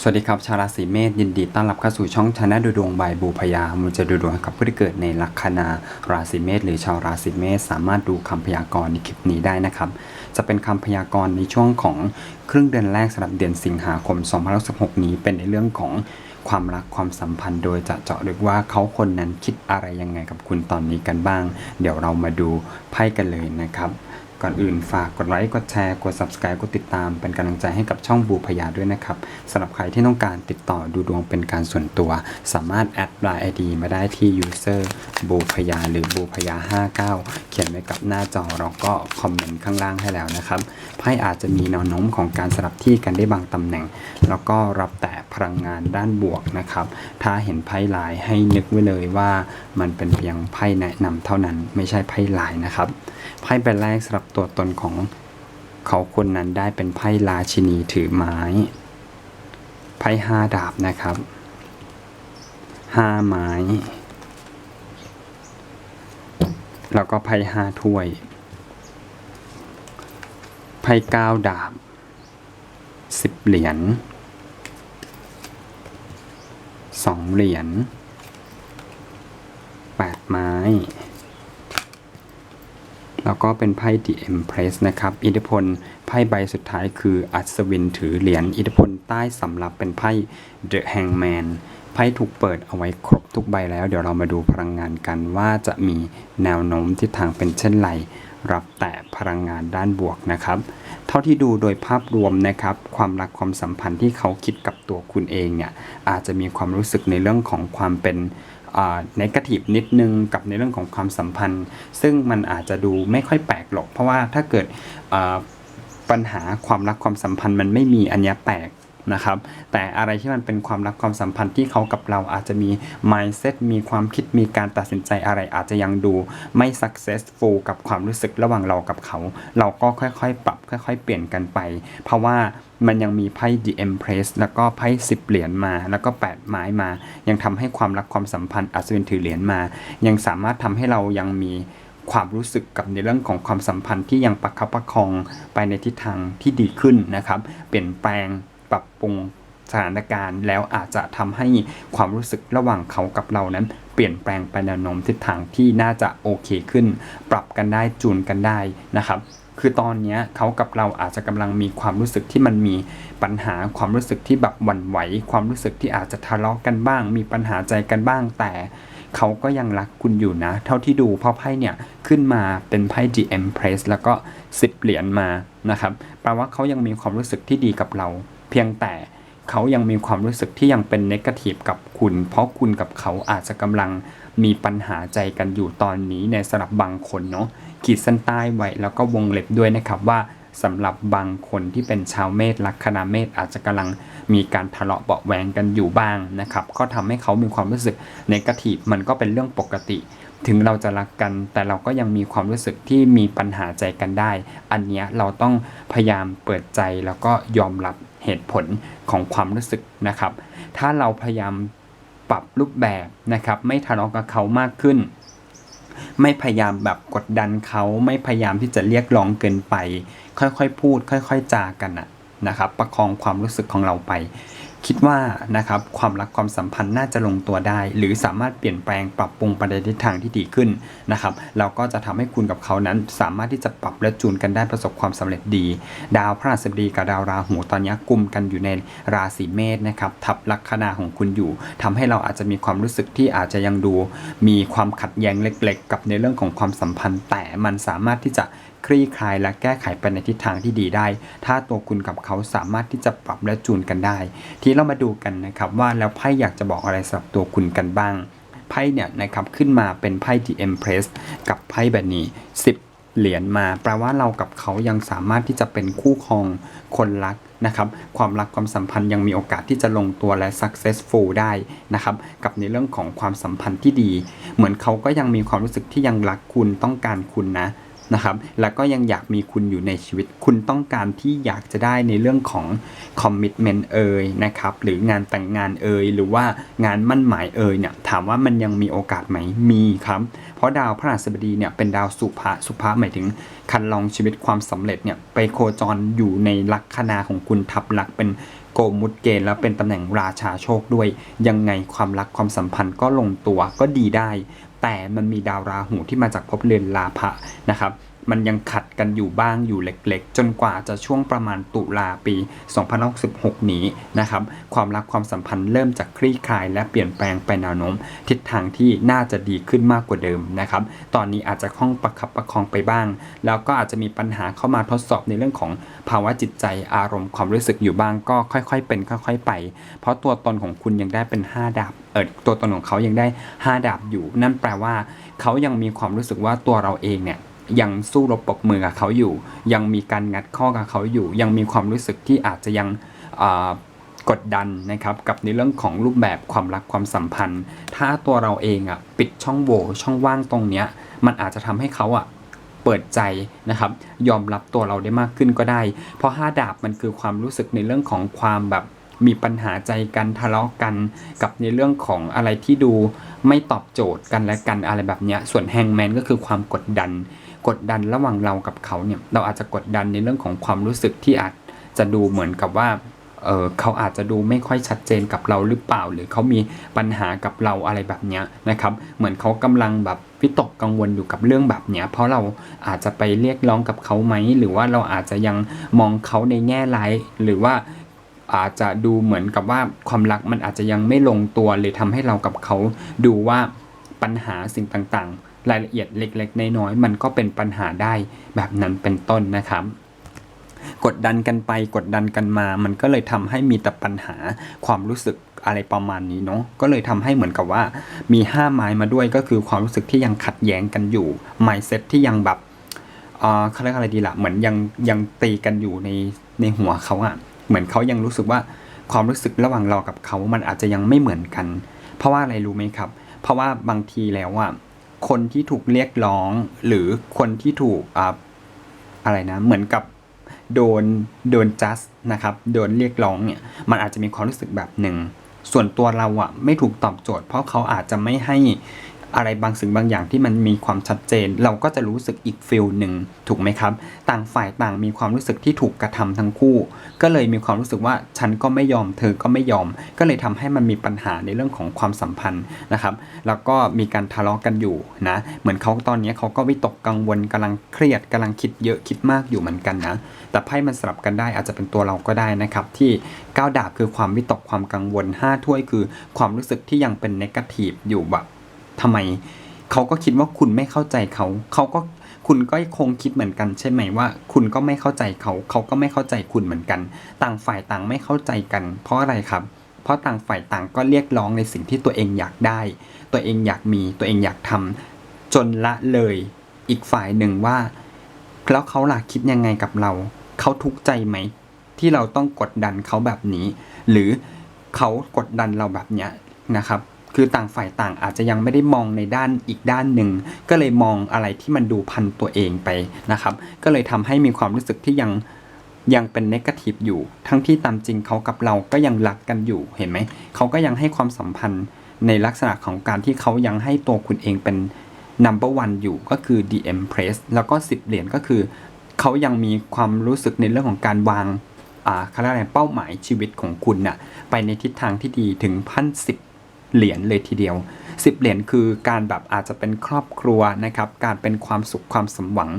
สวัสดีครับชาวราศีเมษยินดีต้อนรับเข้าสู่ช่องชนะดูดวงบายบูพยามูจะดูดวงกับผู้ที่เกิดในลัคนาราศีเมษหรือชาวราศีเมษสามารถดูคำพยากรณ์ในคลิปนี้ได้นะครับ จะเป็นคำพยากรณ์ในช่วงของครึ่งเดือนแรกสำหรับเดือนสิงหาคม 2016 นี้เป็นในเรื่องของความรักความสัมพันธ์โดยจะเจาะลึกว่าเขาคนนั้นคิดอะไรยังไงกับคุณตอนนี้กันบ้าง เดี๋ยวเรามาดูไพ่กันเลยนะครับ ก่อนอื่นฝากกดไลค์ กดแชร์ กด subscribe กดติดตาม เป็นกำลังใจให้กับช่องบูพยาด้วยนะครับสำหรับใครที่ต้องการติดต่อดูดวงเป็นการส่วนตัว สามารถแอดไลน์ ID มาได้ที่ user บูพยาหรือบูพยา59 เขียนไว้กับหน้าจอเราก็คอมเมนต์ข้างล่างให้แล้วนะครับไพ่อาจจะมีแนวโน้มของการสลับที่กันได้บางตำแหน่ง แล้วก็รับแต่พลังงานด้านบวกนะครับ ถ้าเห็นไพ่ลายให้นึกไว้เลยว่ามันเป็นเพียงไพ่แนะนำเท่านั้นไม่ใช่ไพ่ลายนะครับไพ่ใบแรกสำหรับตัวตนของเขาคนนั้นได้เป็นไพ่ราชินีถือไม้ไพ่ห้าดาบนะครับห้าไม้ แล้วก็ไพ่ห้าถ้วยไพ่เก้าดาบสิบเหรียญ สองเหรียญแปดไม้ แล้วก็เป็นไพ่ The Empress นะครับ อิทธิพลไพ่ใบสุดท้ายคืออัศวินถือเหรียญ อิทธิพลใต้สำหรับเป็นไพ่ The Hangman ไพ่ถูกเปิดเอาไว้ครบทุกใบแล้ว เดี๋ยวเรามาดูพลังงานกันว่าจะมีแนวโน้มทิศทางเป็นเช่นไร รับแต่พลังงานด้านบวกนะครับ เท่าที่ดูโดยภาพรวมนะครับ ความรักความสัมพันธ์ที่เขาคิดกับตัวคุณเองเนี่ยอาจจะมีความรู้สึกในเรื่องของความเป็นในกาทีฟนิดนึงกับในเรื่องของความสัมพันธ์ ซึ่งมันอาจจะดูไม่ค่อยแปลกหรอก เพราะว่าถ้าเกิดปัญหาความรักความสัมพันธ์มันไม่มีอันนี้แปลก นะครับ แต่อะไรที่มันเป็นความรักความสัมพันธ์ที่เขากับเราอาจจะมี mindset มีความคิดมีการตัดสินใจอะไรอาจจะยังดูไม่ successful กับความรู้สึกระหว่างเรากับเขา เราก็ค่อยๆ ปรับค่อย ๆ เปลี่ยนกันไป เพราะว่ามันยังมีไพ่ The Empress แล้วก็ไพ่10เหรียญมา แล้วก็ 8 ไม้มา ยังทำให้ความรักความสัมพันธ์อัศวินถือเหรียญมา ยังสามารถทำให้เรายังมีความรู้สึกกับในเรื่องของความสัมพันธ์ที่ยังประคับประคองไปในทิศทางที่ดีขึ้นนะครับ เปลี่ยนแปลง ปรับปรุงสถานการณ์แล้วอาจจะทำให้ความรู้สึกระหว่างเขากับเรานั้น เปลี่ยนแปลงไปแนวโน้มทิศทางที่น่าจะโอเคขึ้น ปรับกันได้จูนกันได้นะครับ คือตอนนี้เขากับเราอาจจะกำลังมีความรู้สึกที่มันมีปัญหาความรู้สึกที่แบบหวั่นไหว ความรู้สึกที่อาจจะทะเลาะกันบ้าง มีปัญหาใจกันบ้าง แต่เขาก็ยังรักคุณอยู่นะ เท่าที่ดูเพราะไพ่เนี่ยขึ้นมาเป็นไพ่ The Empress แล้วก็ 10 เหรียญมานะครับแปลว่าเขายังมีความรู้สึกที่ดีกับเรา พียงแต่เขายังมีความรู้สึกที่ยังเป็นเนกาทีฟกับคุณ เพราะคุณกับเขาอาจจะกำลังมีปัญหาใจกันอยู่ตอนนี้ในสำหรับบางคนเนาะขีดเส้นใต้ไว้แล้วก็วงเล็บด้วยนะครับว่าสำหรับบางคนที่เป็นชาวเมษลัคนาเมษอาจจะกำลังมีการทะเลาะเบาะแวงกันอยู่บ้างนะครับ ก็ทำให้เขามีความรู้สึกในกาทีฟมันก็เป็นเรื่องปกติ ถึงเราจะรักกัน แต่เราก็ยังมีความรู้สึกที่มีปัญหาใจกันได้ อันเนี้ยเราต้องพยายามเปิดใจแล้วก็ยอมรับ เหตุผลของความรู้สึกนะครับ ถ้าเราพยายามปรับรูปแบบนะครับ ไม่ทะเลาะกับเขามากขึ้น ไม่พยายามแบบกดดันเขาไม่พยายามที่จะเรียกร้องเกินไป ค่อยๆพูด ค่อย ๆ จากันนะนะครับ ประคองความรู้สึกของเราไป คิดว่านะครับความรักความสัมพันธ์น่าจะลงตัวได้ หรือสามารถเปลี่ยนแปลงปรับปรุงไปในทิศทางที่ดีขึ้นนะครับเราก็จะทำให้คุณกับเขานั้นสามารถที่จะปรับและจูนกันได้ประสบความสำเร็จดี ดาวพระราชบดีกับดาวราหูตอนนี้กลุ่มกันอยู่ในราศีเมษนะครับทับลัคนาของคุณอยู่ทำให้เราอาจจะมีความรู้สึกที่อาจจะยังดู มีความขัดแย้งเล็ก ๆ กับในเรื่องของความสัมพันธ์ แต่มันสามารถที่จะ คลี่คลายและแก้ไขไปในทิศทางที่ดีได้ ถ้าตัวคุณกับเขาสามารถที่จะปรับและจูนกันได้ ที่เรามาดูกันนะครับว่าแล้วไพ่อยากจะบอกอะไรสำหรับตัวคุณกันบ้าง ไพ่เนี่ยนะครับขึ้นมาเป็นไพ่ The Empress กับไพ่แบบนี้ 10 เหรียญมาแปลว่าเรากับเขายังสามารถที่จะเป็นคู่ครองคนรักนะครับความรักความสัมพันธ์ยังมีโอกาสที่จะลงตัวและ successful ได้นะครับกับในเรื่องของความสัมพันธ์ที่ดี เหมือนเขาก็ยังมีความรู้สึกที่ยังรักคุณต้องการคุณนะ นะครับ แล้วก็ยังอยากมีคุณอยู่ในชีวิต คุณต้องการที่อยากจะได้ในเรื่องของคอมมิชเมนต์เอ่ยนะครับ หรืองานแต่งงานเอ่ยหรือว่างานมั่นหมายเอ่ยเนี่ย ถามว่ามันยังมีโอกาสไหม มีครับ เพราะดาวพระราชบดีเนี่ยเป็นดาวสุภะสุภะหมายถึงคันลองชีวิตความสำเร็จเนี่ยไปโคจรอยู่ในลัคนาของคุณทับลักเป็นโกมุดเกณฑ์แล้วเป็นตำแหน่งราชาโชคด้วย ยังไงความรักความสัมพันธ์ก็ลงตัวก็ดีได้ แต่มันมีดาวราหูที่มาจากภพเรือนลาภะนะครับ มันยังขัดกันอยู่บ้างอยู่เล็กๆ จนกว่าจะช่วงประมาณตุลาปี 2066 นี้นะครับ ความรักความสัมพันธ์เริ่มจากคลี่คลาย และเปลี่ยนแปลงไปแนวโน้ม ทิศทางที่น่าจะดีขึ้นมากกว่าเดิมนะครับ ตอนนี้อาจจะคล่องประคับประคองไปบ้าง แล้วก็อาจจะมีปัญหาเข้ามาทดสอบในเรื่องของภาวะจิตใจอารมณ์ความรู้สึกอยู่บ้างก็ค่อยๆ เป็นค่อยๆไป เพราะตัวตนของคุณยังได้เป็น 5 ดาบเออตัวตนของเขายังได้ 5 ดาบอยู่ นั่นแปลว่า เขายังมีความรู้สึกว่าตัวเราเองเนี่ย ยังสู้รบปรบมือกับเขาอยู่ ยังมีการงัดข้อกับเขาอยู่ ยังมีความรู้สึกที่อาจจะยังกดดันนะครับกับในเรื่องของรูปแบบความรักความสัมพันธ์ ถ้าตัวเราเองอะปิดช่องโหว่ช่องว่างตรงเนี้ยมันอาจจะทำให้เขาอะเปิดใจนะครับยอมรับตัวเราได้มากขึ้นก็ได้ เพราะห้าดาบมันคือความรู้สึกในเรื่องของความแบบมีปัญหาใจกันทะเลาะกัน กับในเรื่องของอะไรที่ดูไม่ตอบโจทย์กันและกันอะไรแบบเนี้ยส่วนแฮงแมนก็คือความกดดัน กดดันระหว่างเรากับเขาเนี่ยเราอาจจะกดดันในเรื่องของความรู้สึกที่อาจจะดูเหมือนกับว่าเออเขาอาจจะดูไม่ค่อยชัดเจนกับเราหรือเปล่า หรือเขามีปัญหากับเราอะไรแบบเนี้ยนะครับ เหมือนเขากำลังแบบวิตกกังวลอยู่กับเรื่องแบบเนี้ยเพราะเราอาจจะไปเรียกร้องกับเขาไหม หรือว่าเราอาจจะยังมองเขาในแง่ร้ายหรือว่าอาจจะดูเหมือนกับว่าความรักมันอาจจะยังไม่ลงตัวเลยทำให้เรากับเขาดูว่าปัญหาสิ่งต่าง รายละเอียดเล็กๆ น้อยๆมันก็เป็นปัญหาได้แบบนั้นเป็นต้นนะครับกดดันกันไปกดดันกันมา มันก็เลยทำให้มีแต่ปัญหาความรู้สึกอะไรประมาณนี้เนาะ ก็เลยทำให้เหมือนกับว่า มีห้าไม้มาด้วยก็คือความรู้สึกที่ยังขัดแย้งกันอยู่ mindset ที่ยังแบบเออเขาเรียกอะไรดีละ่ะ เหมือนยังยังตีกันอยู่ในในหัวเขาอะเหมือนเขายังรู้สึกว่าความรู้สึกระหว่างเรากับเขา มันอาจจะยังไม่เหมือนกัน เพราะว่าอะไรรู้ไหมครับ เพราะว่าบางทีแล้วอะ คนที่ถูกเรียกร้อง หรือคนที่ถูกอ่าอะไรนะ เหมือนกับโดนโดนจัสนะครับ โดนเรียกร้องเนี่ย มันอาจจะมีความรู้สึกแบบหนึ่ง ส่วนตัวเราอะไม่ถูกตอบโจทย์ เพราะเขาอาจจะไม่ให้ อะไรบางสิ่งบางอย่างที่มันมีความชัดเจน เราก็จะรู้สึกอีกฟิลหนึ่งถูกไหมครับ ต่างฝ่ายต่างมีความรู้สึกที่ถูกกระทำทั้งคู่ ก็เลยมีความรู้สึกว่าฉันก็ไม่ยอมเธอก็ไม่ยอม ก็เลยทำให้มันมีปัญหาในเรื่องของความสัมพันธ์นะครับ แล้วก็มีการทะเลาะกันอยู่นะเหมือนเขาตอนนี้เขาก็วิตกกังวลกำลังเครียดกำลังคิดเยอะคิดมากอยู่เหมือนกันนะแต่ไพ่มันสลับกันได้อาจจะเป็นตัวเราก็ได้นะครับ ที่ก้าวดาบคือความวิตกความกังวล 5 ถ้วยคือความรู้สึกที่ยังเป็นเนกาทีฟอยู่แบบ ทำไม เขาก็คิดว่าคุณไม่เข้าใจเขา เขาก็คุณก็คงคิดเหมือนกันใช่ไหมว่า คุณก็ไม่เข้าใจเขา เขาก็ไม่เข้าใจคุณเหมือนกัน ต่างฝ่ายต่างไม่เข้าใจกัน เพราะอะไรครับ เพราะต่างฝ่ายต่างก็เรียกร้องในสิ่งที่ตัวเองอยากได้ ตัวเองอยากมี ตัวเองอยากทำจนละเลยอีกฝ่ายหนึ่งว่า แล้วเขาล่ะคิดยังไงกับเรา เขาทุกข์ใจไหม ที่เราต้องกดดันเขาแบบนี้ หรือเขากดดันเราแบบเนี้ยนะครับ คือต่างฝ่ายต่างอาจจะยังไม่ได้มองในด้านอีกด้านหนึ่ง ก็เลยมองอะไรที่มันดูพันตัวเองไปนะครับ ก็เลยทำให้มีความรู้สึกที่ยังยังเป็นเนกาทีฟอยู่ ทั้งที่ตามจริงเขากับเราก็ยังรักกันอยู่เห็นไหม เขาก็ยังให้ความสัมพันธ์ในลักษณะของการที่เขายังให้ตัวคุณเองเป็น number one อยู่ก็คือ DM Press แล้วก็ 10 เหรียญก็คือ เขายังมีความรู้สึกในเรื่องของการวางอ่าเขาเรียกอะไรเป้าหมายชีวิตของคุณน่ะไปในทิศทางที่ดีถึงพันสิบ เหรียญเลยทีเดียว 10 เหรียญคือการแบบอาจจะเป็นครอบครัวนะครับ การเป็นความสุขความสมหวัง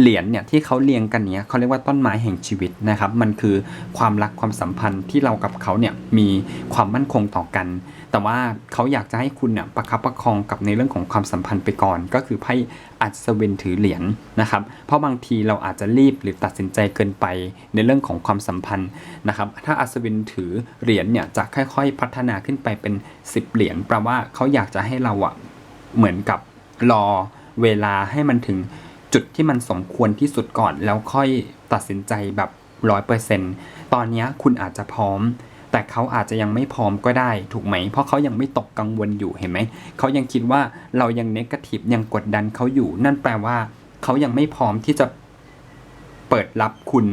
เหรียญเนี่ยที่เขาเรียงกันเนี้ยเขาเรียกว่าต้นไม้แห่งชีวิตนะครับ มันคือความรักความสัมพันธ์ที่เรากับเขาเนี่ยมีความมั่นคงต่อกัน แต่ว่าเขาอยากจะให้คุณเนี่ยประคับประคองกับในเรื่องของความสัมพันธ์ไปก่อน ก็คือไพ่อัศวินถือเหรียญนะครับ เพราะบางทีเราอาจจะรีบหรือตัดสินใจเกินไปในเรื่องของความสัมพันธ์นะครับ ถ้าอัศวินถือเหรียญเนี่ยจะค่อย ๆ พัฒนาขึ้นไปเป็น 10 เหรียญแปลว่าเขาอยากจะให้เราอะเหมือนกับรอเวลาให้มันถึง จุดที่มันสมควรที่สุดก่อน แล้วค่อยตัดสินใจแบบร้อยเปอร์เซ็นต์ตอนนี้คุณอาจจะพร้อม แต่เขาอาจจะยังไม่พร้อมก็ได้ถูกไหม เพราะเขายังไม่ตกกังวลอยู่เห็นไหม เขายังคิดว่าเรายังเนกาทีฟยังกดดันเขาอยู่ นั่นแปลว่า เขายังไม่พร้อมที่จะเปิดรับคุณ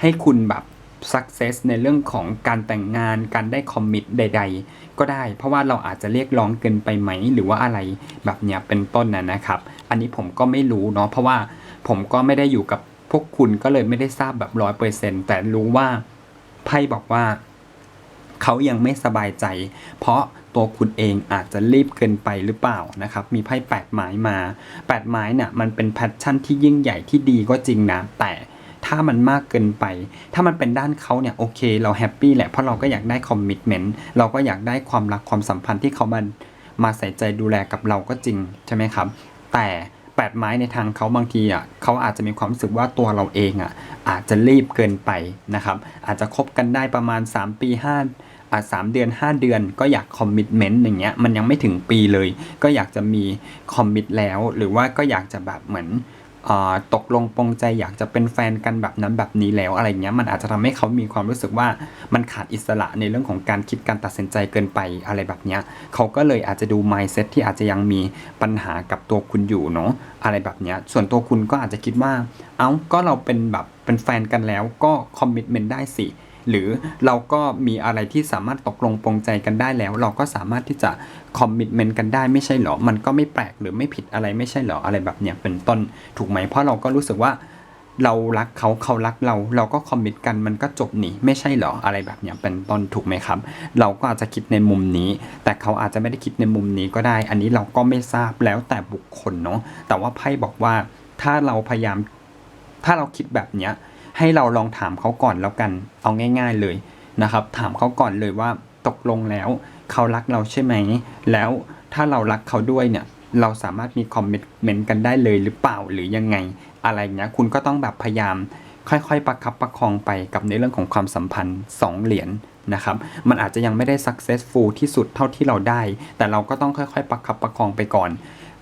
ให้คุณแบบ success ในเรื่องของการแต่งงาน การได้คอมมิตใด ๆ ก็ได้ เพราะว่าเราอาจจะเรียกร้องเกินไปไหม หรือว่าอะไรแบบเนี้ยเป็นต้นนะนะครับ อันนี้ผมก็ไม่รู้เนาะ เพราะว่าผมก็ไม่ได้อยู่กับพวกคุณก็เลยไม่ได้ทราบแบบร้อยเปอร์เซ็นแต่รู้ว่าไพ่บอกว่า เขายังไม่สบายใจ เพราะตัวคุณเองอาจจะรีบเกินไปหรือเปล่านะครับ มีไพ่แปดไม้มาแปดไม้เนี่ยมันเป็นแพชชั่นที่ยิ่งใหญ่ที่ดีก็จริงนะ แต่ ถ้ามันมากเกินไป ถ้ามันเป็นด้านเขาเนี่ยโอเค เราแฮปปี้แหละ เพราะเราก็อยากได้คอมมิชเมนต์เราก็อยากได้ความรักความสัมพันธ์ที่เขามามาใส่ใจดูแลกับเราก็จริงใช่ไหมครับ แต่แปดไม้ในทางเขาบางทีอะเขาอาจจะมีความรู้สึกว่าตัวเราเองอะอาจจะรีบเกินไปนะครับ อาจจะคบกันได้ประมาณ 3 ปี5อะสามเดือน 5 เดือนก็อยากคอมมิตเมนต์อย่างเงี้ยมันยังไม่ถึงปีเลย ก็อยากจะมีคอมมิตแล้ว หรือว่าก็อยากจะแบบเหมือน ตกลงปรงใจอยากจะเป็นแฟนกันแบบนั้นแบบนี้แล้วอะไรเงี้ยมันอาจจะทำให้เขามีความรู้สึกว่ามันขาดอิสระในเรื่องของการคิดการตัดสินใจเกินไปอะไรแบบเนี้ยเขาก็เลยอาจจะดู mindset ที่อาจจะยังมีปัญหากับตัวคุณอยู่เนาะอะไรแบบเนี้ยส่วนตัวคุณก็อาจจะคิดว่า เอ้าก็เราเป็นแบบเป็นแฟนกันแล้วก็คอมมิตเมนต์ได้สิ หรือเราก็มีอะไรที่สามารถตกลงปรงใจกันได้แล้ว เราก็สามารถที่จะคอมมิตเมนต์กันได้ไม่ใช่เหรอ มันก็ไม่แปลกหรือไม่ผิดอะไรไม่ใช่เหรออะไรแบบเนี้ยเป็นต้นถูกไหมเพราะเราก็รู้สึกว่าเรารักเขาเขารักเรา เราก็คอมมิตกันมันก็จบหนีไม่ใช่เหรออะไรแบบเนี้ยเป็นต้นถูกไหมครับ เราก็อาจจะคิดในมุมนี้ แต่เขาอาจจะไม่ได้คิดในมุมนี้ก็ได้ อันนี้เราก็ไม่ทราบแล้วแต่บุคคลเนาะแต่ว่าไพ่บอกว่าถ้าเราพยายาม ถ้าเราคิดแบบเนี้ย ให้เราลองถามเขาก่อนแล้วกัน เอาง่าย ๆเลยนะครับ ถามเขาก่อนเลยว่าตกลงแล้วเขารักเราใช่ไหม แล้วถ้าเรารักเขาด้วยเนี่ยเราสามารถมีคอมมิตเมนต์กันได้เลยหรือเปล่าหรือยังไง อะไรเงี้ยคุณก็ต้องแบบพยายาม ค่อยๆ ประคับประคองไปกับในเรื่องของความสัมพันธ์ 2 เหรียญนะครับ มันอาจจะยังไม่ได้ successful ที่สุดเท่าที่เราได้ แต่เราก็ต้องค่อยๆ ประคับประคองไปก่อน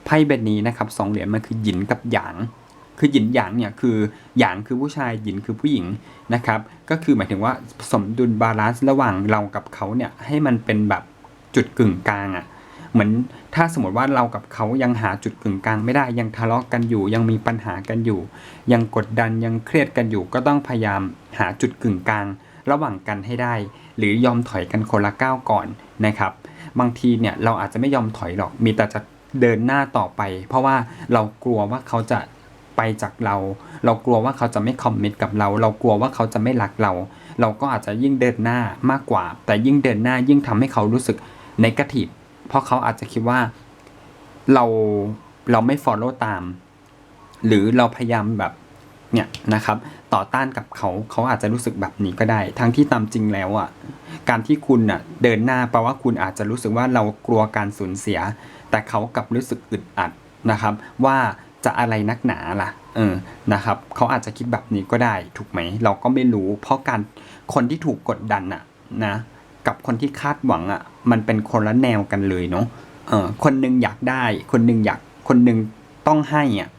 ไพ่เบนนี้นะครับสองเหรียญมันคือหยินกับหยาง คือหยินหยางเนี่ยคือหยางคือผู้ชายหยินคือผู้หญิงนะครับ ก็คือหมายถึงว่าสมดุลบาลานซ์ระหว่างเรากับเขาเนี่ยให้มันเป็นแบบจุดกึ่งกลางอะ่ะเหมือนถ้าสมมติว่าเรากับเขายังหาจุดกึ่งกลางไม่ได้ยังทะเลาะกันอยู่ ยังมีปัญหากันอยู่ ยังกดดันยังเครียดกันอยู่ ก็ต้องพยายามหาจุดกึ่งกลาง ระหว่างกันให้ได้ หรือยอมถอยกันคนละก้าวก่อนนะครับ บางทีเนี่ยเราอาจจะไม่ยอมถอยหรอกมีแต่จะเดินหน้าต่อไป เพราะว่าเรากลัวว่าเขาจะ ไปจากเรา เรากลัวว่าเขาจะไม่คอมมิตกับเรา เรากลัวว่าเขาจะไม่รักเรา เราก็อาจจะยิ่งเดินหน้ามากกว่า แต่ยิ่งเดินหน้ายิ่งทำให้เขารู้สึกนกาทีฟเพราะเขาอาจจะคิดว่าเราเราไม่ follow ตาม หรือเราพยายามแบบเนี่ยนะครับ ต่อต้านกับเขาเขาอาจจะรู้สึกแบบนี้ก็ได้ ทั้งที่ตามจริงแล้วอะการที่คุณอะเดินหน้าแปลว่าคุณอาจจะรู้สึกว่าเรากลัวการสูญเสีย แต่เขากลับรู้สึกอึดอัดนะครับ ว่า จะอะไรนักหนาล่ะเออนะครับเขาอาจจะคิดแบบนี้ก็ได้ถูกไหม เราก็ไม่รู้ เพราะการคนที่ถูกกดดันอะนะกับคนที่คาดหวังอะมันเป็นคนละแนวกันเลยเนาะเออคนหนึงอยากได้ คนหนึงอยากคนหนึงต้องให้อะ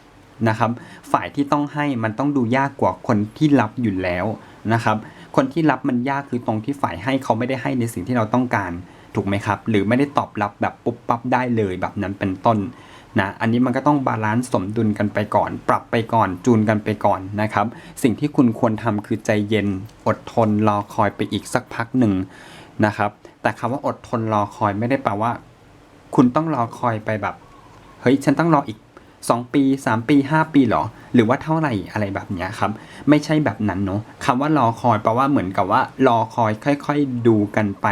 นะครับ ฝ่ายที่ต้องให้มันต้องดูยากกว่าคนที่รับอยู่แล้วนะครับ คนที่รับมันยากคือตรงที่ฝ่ายให้เขาไม่ได้ให้ในสิ่งที่เราต้องการถูกไหมครับ หรือไม่ได้ตอบรับแบบปุ๊บปั๊บได้เลยแบบนั้นเป็นต้น นะอันนี้มันก็ต้องบาลานซ์สมดุลกันไปก่อน ปรับไปก่อนจูนกันไปก่อนนะครับ สิ่งที่คุณควรทำคือใจเย็น อดทนรอคอยไปอีกสักพักหนึ่งนะครับ แต่คำว่าอดทนรอคอยไม่ได้แปลว่า คุณต้องรอคอยไปแบบเฮ้ยฉันต้องรออีก 2 ปี 3 ปี 5 ปีหรอ หรือว่าเท่าไหร่อะไรแบบนี้ครับ ไม่ใช่แบบนั้นเนาะคำว่ารอคอยแปลว่าเหมือนกับว่ารอคอยค่อย ๆ ดูกันไป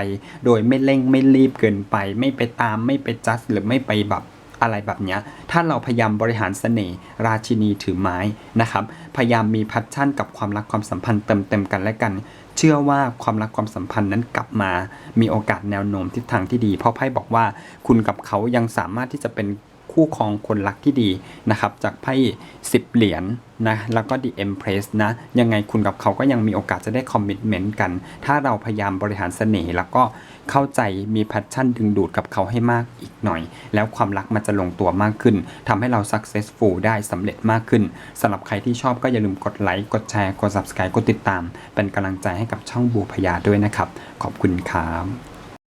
โดยไม่เร่งไม่รีบเกินไป ไม่ไปตามไม่ไปจัดหรือไม่ไปแบบ อะไรแบบนี้ถ้าเราพยายามบริหารเสน่ห์ราชินีถือไม้นะครับพยายามมีพัชชั่นกับความรักความสัมพันธ์เติมเต็มกันและกัน เชื่อว่าความรักความสัมพันธ์นั้นกลับมา มีโอกาสแนวโน้มทิศทางที่ดี เพราะไพ่บอกว่าคุณกับเขายังสามารถที่จะเป็น คู่ครองคนรักที่ดีนะครับจากไพ่10เหรียญนะแล้วก็ The Empress นะยังไงคุณกับเขาก็ยังมีโอกาสจะได้คอมมิชเมนต์กัน ถ้าเราพยายามบริหารเสน่ห์แล้วก็เข้าใจมีแพชชั่นดึงดูดกับเขาให้มากอีกหน่อย แล้วความรักมันจะลงตัวมากขึ้นทำให้เรา successful ได้สำเร็จมากขึ้นสำหรับใครที่ชอบก็อย่าลืมกดไลค์กดแชร์กด subscribe กดติดตาม เป็นกำลังใจให้กับช่องบูพยาด้วยนะครับ ขอบคุณครับ